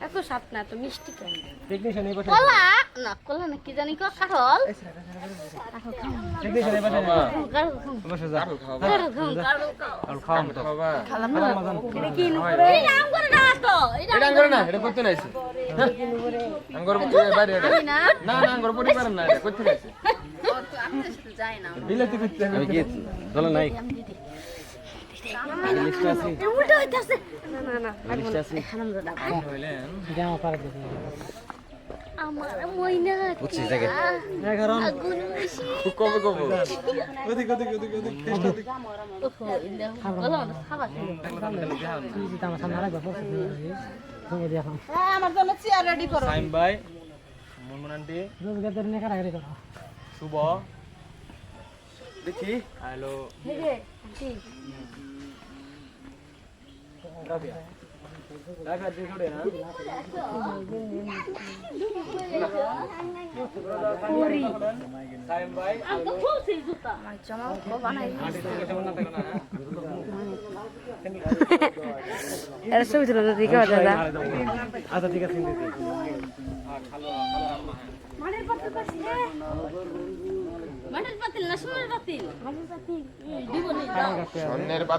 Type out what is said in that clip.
এত সাপ না এত মিষ্টি কেন? কলা? না কলা না কি জানি কো কাঠল? না। তো, না পরিবার বিলাতি করতে আমি কি দলে নাই। এটা উল্টো হইতাছে। না, না, না, আমরা মইনা বুঝছি, জাগে। আগুন বেশি। কবে কবে ওহো, ইন্দা বলো না খাবার হ্যাঁ আমার জন্য চেয়ার রেডি করো। সাইম ভাই মুনমুন আন্টি শুভ। তো বানাই এর ছবি তুলে দিকে দাদা। আচ্ছা ঠিক আছে মানের পাতিল পাচ্ছি রে মানের পাতিল না সোনার পাতিল মানের পাতিল দিব নি। স্বর্ণের পাতিল